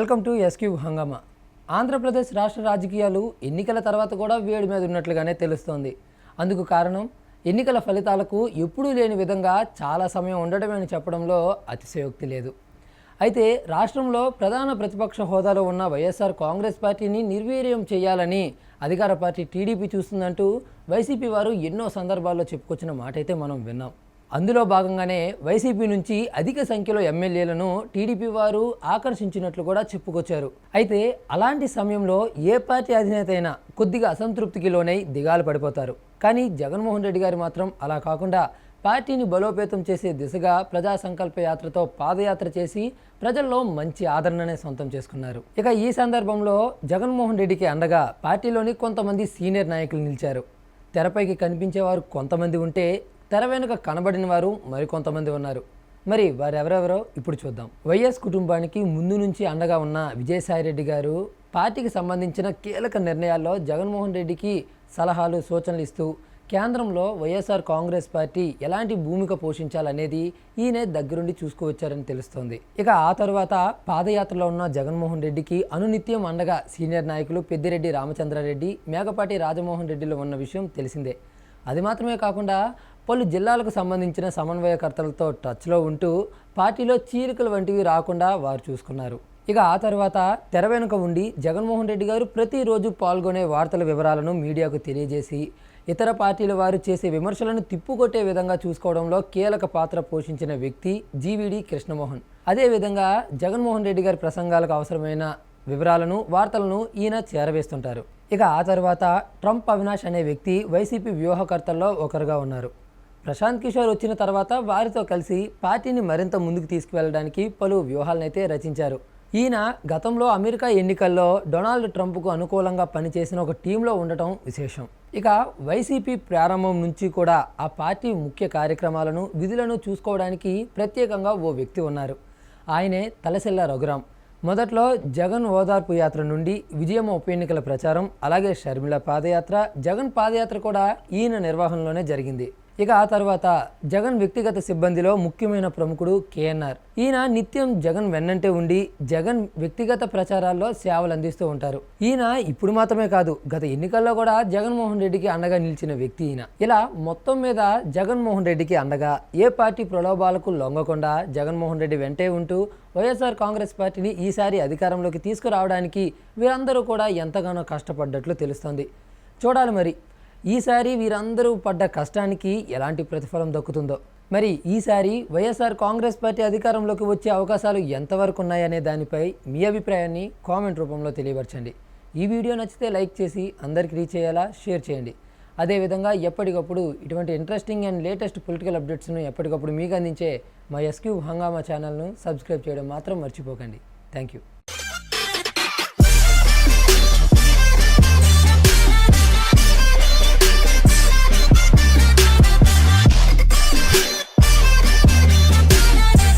Welcome to SQ హంగామా. ఆంధ్రప్రదేశ్ రాష్ట్ర రాజకీయాలు ఎన్నికల తర్వాత కూడా వేడి మీద ఉన్నట్లుగానే తెలుస్తోంది. అందుకు కారణం ఎన్నికల ఫలితాలకు ఎప్పుడూ లేని విధంగా చాలా సమయం ఉండడమే అని చెప్పడంలో అతిశయోక్తి లేదు. అయితే రాష్ట్రంలో ప్రధాన ప్రతిపక్ష హోదాలో ఉన్న వైఎస్ఆర్ కాంగ్రెస్ పార్టీని నిర్వీర్యం చేయాలని అధికార పార్టీ టీడీపీ చూస్తుందంటూ వైసీపీ వారు ఎన్నో సందర్భాల్లో చెప్పుకొచ్చిన మాట అయితే మనం విన్నాం. అందులో భాగంగానే వైసీపీ నుంచి అధిక సంఖ్యలో ఎమ్మెల్యేలను టీడీపీ వారు ఆకర్షించినట్లు కూడా చెప్పుకొచ్చారు. అయితే అలాంటి సమయంలో ఏ పార్టీ అధినేత అయినా కొద్దిగా అసంతృప్తికి లోనై దిగాలు పడిపోతారు. కానీ జగన్మోహన్ రెడ్డి గారు మాత్రం అలా కాకుండా పార్టీని బలోపేతం చేసే దిశగా ప్రజా సంకల్ప యాత్రతో పాదయాత్ర చేసి ప్రజల్లో మంచి ఆదరణనే సొంతం చేసుకున్నారు. ఇక ఈ సందర్భంలో జగన్మోహన్ రెడ్డికి అండగా పార్టీలోని కొంతమంది సీనియర్ నాయకులు నిలిచారు. తెరపైకి కనిపించేవారు కొంతమంది ఉంటే తెర వెనుక కనబడిన వారు మరికొంతమంది ఉన్నారు. మరి వారెవరెవరో ఇప్పుడు చూద్దాం. వైఎస్ కుటుంబానికి ముందు నుంచి అండగా ఉన్న విజయసాయిరెడ్డి గారు పార్టీకి సంబంధించిన కీలక నిర్ణయాల్లో జగన్మోహన్ రెడ్డికి సలహాలు సూచనలు ఇస్తూ కేంద్రంలో వైఎస్ఆర్ కాంగ్రెస్ పార్టీ ఎలాంటి భూమిక పోషించాలనేది ఈయన దగ్గరుండి చూసుకువచ్చారని తెలుస్తోంది. ఇక ఆ తర్వాత పాదయాత్రలో ఉన్న జగన్మోహన్ రెడ్డికి అనునిత్యం అండగా సీనియర్ నాయకులు పెద్దిరెడ్డి రామచంద్రారెడ్డి మేకపాటి రాజమోహన్ రెడ్డిలో ఉన్న విషయం తెలిసిందే. అది మాత్రమే కాకుండా పలు జిల్లాలకు సంబంధించిన సమన్వయకర్తలతో టచ్లో ఉంటూ పార్టీలో చీలికలు వంటివి రాకుండా వారు చూసుకున్నారు. ఇక ఆ తర్వాత తెర వెనుక ఉండి జగన్మోహన్ రెడ్డి గారు ప్రతిరోజు పాల్గొనే వార్తల వివరాలను మీడియాకు తెలియజేసి ఇతర పార్టీల వారు చేసే విమర్శలను తిప్పుకొట్టే విధంగా చూసుకోవడంలో కీలక పాత్ర పోషించిన వ్యక్తి జీవీడి కృష్ణమోహన్. అదేవిధంగా జగన్మోహన్ రెడ్డి గారి ప్రసంగాలకు అవసరమైన వివరాలను వార్తలను ఈయన చేరవేస్తుంటారు. ఇక ఆ తర్వాత ట్రంప్ అవినాష్ అనే వ్యక్తి వైసీపీ వ్యూహకర్తల్లో ఒకరుగా ఉన్నారు. ప్రశాంత్ కిషోర్ వచ్చిన తర్వాత వారితో కలిసి పార్టీని మరింత ముందుకు తీసుకువెళ్ళడానికి పలు వ్యూహాలనైతే రచించారు. ఈయన గతంలో అమెరికా ఎన్నికల్లో డొనాల్డ్ ట్రంప్కు అనుకూలంగా పనిచేసిన ఒక టీంలో ఉండటం విశేషం. ఇక వైసీపీ ప్రారంభం నుంచి కూడా ఆ పార్టీ ముఖ్య కార్యక్రమాలను విధులను చూసుకోవడానికి ప్రత్యేకంగా ఓ వ్యక్తి ఉన్నారు. ఆయనే తలసిల్ల రఘురాం మొదట్లో జగన్ ఓదార్పు యాత్ర నుండి విజయం ఉప ఎన్నికల ప్రచారం అలాగే షర్మిల పాదయాత్ర జగన్ పాదయాత్ర కూడా ఈయన నిర్వహణలోనే జరిగింది. ఇక ఆ తర్వాత జగన్ వ్యక్తిగత సిబ్బందిలో ముఖ్యమైన ప్రముఖుడు కేఎన్ఆర్. ఈయన నిత్యం జగన్ వెన్నంటే ఉండి జగన్ వ్యక్తిగత ప్రచారాల్లో సేవలు అందిస్తూ ఉంటారు. ఈయన ఇప్పుడు మాత్రమే కాదు గత ఎన్నికల్లో కూడా జగన్మోహన్ రెడ్డికి అండగా నిలిచిన వ్యక్తి ఈయన. ఇలా మొత్తం మీద జగన్మోహన్ రెడ్డికి అండగా ఏ పార్టీ ప్రలోభాలకు లొంగకుండా జగన్మోహన్ రెడ్డి వెంటే ఉంటూ వైఎస్ఆర్ కాంగ్రెస్ పార్టీని ఈసారి అధికారంలోకి తీసుకురావడానికి వీరందరూ కూడా ఎంతగానో కష్టపడ్డట్లు తెలుస్తోంది. చూడాలి మరి ఈసారి వీరందరూ పడ్డ కష్టానికి ఎలాంటి ప్రతిఫలం దక్కుతుందో. మరి ఈసారి వైఎస్ఆర్ కాంగ్రెస్ పార్టీ అధికారంలోకి వచ్చే అవకాశాలు ఎంతవరకు ఉన్నాయనే దానిపై మీ అభిప్రాయాన్ని కామెంట్ రూపంలో తెలియపరచండి. ఈ వీడియో నచ్చితే లైక్ చేసి అందరికి రీచ్ అయ్యేలా షేర్ చేయండి. అదేవిధంగా ఎప్పటికప్పుడు ఇటువంటి ఇంట్రెస్టింగ్ అండ్ లేటెస్ట్ పొలిటికల్ అప్డేట్స్ను ఎప్పటికప్పుడు మీకు అందించే మా ఎస్క్యూ హంగామా ఛానల్ను సబ్స్క్రైబ్ చేయడం మాత్రం మర్చిపోకండి. Thank you.